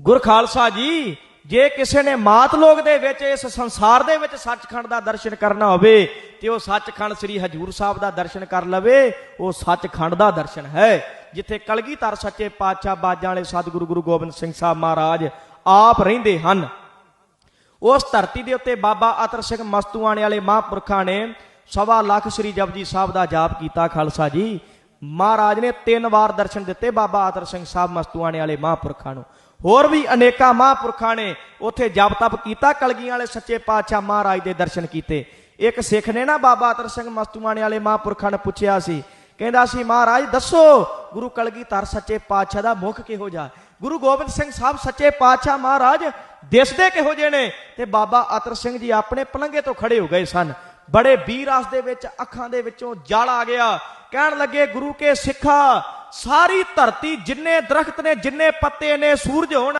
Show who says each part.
Speaker 1: ਗੁਰ ਖਾਲਸਾ ਜੀ, ਜੇ ਕਿਸੇ ਨੇ ਮਾਤ ਲੋਕ ਦੇ ਵਿੱਚ, ਇਸ ਸੰਸਾਰ ਦੇ ਵਿੱਚ ਸੱਚਖੰਡ ਦਾ ਦਰਸ਼ਨ ਕਰਨਾ ਹੋਵੇ, ਤੇ ਉਹ ਸੱਚਖੰਡ ਸ੍ਰੀ ਹਜੂਰ ਸਾਹਿਬ ਦਾ ਦਰਸ਼ਨ ਕਰ ਲਵੇ, ਉਹ ਸੱਚਖੰਡ ਦਾ ਦਰਸ਼ਨ ਹੈ। ਜਿੱਥੇ ਕਲਗੀਧਰ ਸੱਚੇ ਪਾਤਸ਼ਾਹ ਬਾਜਾਂ ਵਾਲੇ ਸਤਿਗੁਰੂ ਗੁਰੂ ਗੋਬਿੰਦ ਸਿੰਘ ਸਾਹਿਬ ਮਹਾਰਾਜ ਆਪ ਰਹਿੰਦੇ ਹਨ। ਉਸ ਧਰਤੀ ਦੇ ਉੱਤੇ ਬਾਬਾ ਅਤਰ ਸਿੰਘ ਮਸਤੂਆਣੇ ਵਾਲੇ ਮਹਾਂਪੁਰਖਾਂ ਨੇ ਸਵਾ ਲੱਖ ਸ੍ਰੀ ਜਪਜੀ ਸਾਹਿਬ ਦਾ ਜਾਪ ਕੀਤਾ, ਖਾਲਸਾ ਜੀ। ਮਹਾਰਾਜ ਨੇ ਤਿੰਨ ਵਾਰ ਦਰਸ਼ਨ ਦਿੱਤੇ, ਬਾਬਾ ਅਤਰ ਸਿੰਘ ਸਾਹਿਬ ਮਸਤੂਆਣੇ ਵਾਲੇ ਮਹਾਂਪੁਰਖਾਂ ਨੂੰ। ਹੋਰ ਵੀ ਅਨੇਕਾਂ ਮਹਾਂਪੁਰਖਾਂ ਨੇ ਉੱਥੇ ਜਪ ਤਪ ਕੀਤਾ, ਕਲਗੀਆਂ ਵਾਲੇ ਸੱਚੇ ਪਾਤਸ਼ਾਹ ਮਹਾਰਾਜ ਦੇ ਦਰਸ਼ਨ ਕੀਤੇ। ਇੱਕ ਸਿੱਖ ਨੇ ਨਾ ਬਾਬਾ ਅਤਰ ਸਿੰਘ ਮਸਤੂਆਣੇ ਵਾਲੇ ਮਹਾਂਪੁਰਖਾਂ ਨੇ ਪੁੱਛਿਆ ਸੀ, ਕਹਿੰਦਾ ਸੀ, ਮਹਾਰਾਜ, ਦੱਸੋ, ਗੁਰੂ ਕਲਗੀਧਰ ਸੱਚੇ ਪਾਤਸ਼ਾਹ ਦਾ ਮੁਖ ਕਿਹੋ ਜਿਹਾ? ਗੁਰੂ ਗੋਬਿੰਦ ਸਿੰਘ ਸਾਹਿਬ ਸੱਚੇ ਪਾਤਸ਼ਾਹ ਮਹਾਰਾਜ ਦਿਸਦੇ ਕਿਹੋ ਜਿਹੇ ਨੇ? ਤੇ ਬਾਬਾ ਅਤਰ ਸਿੰਘ ਜੀ ਆਪਣੇ ਪਲੰਗੇ ਤੋਂ ਖੜੇ ਹੋ ਗਏ ਸਨ। ਬੜੇ ਬੀਰਸ ਦੇ ਵਿੱਚ, ਅੱਖਾਂ ਦੇ ਵਿੱਚੋਂ ਜਲ ਆ ਗਿਆ। ਕਹਿਣ ਲੱਗੇ, ਗੁਰੂ ਕੇ ਸਿੱਖਾ, ਸਾਰੀ ਧਰਤੀ ਜਿੰਨੇ ਦਰਖਤ ਨੇ, ਜਿੰਨੇ ਪੱਤੇ ਨੇ, ਸੂਰਜ ਹੋਣ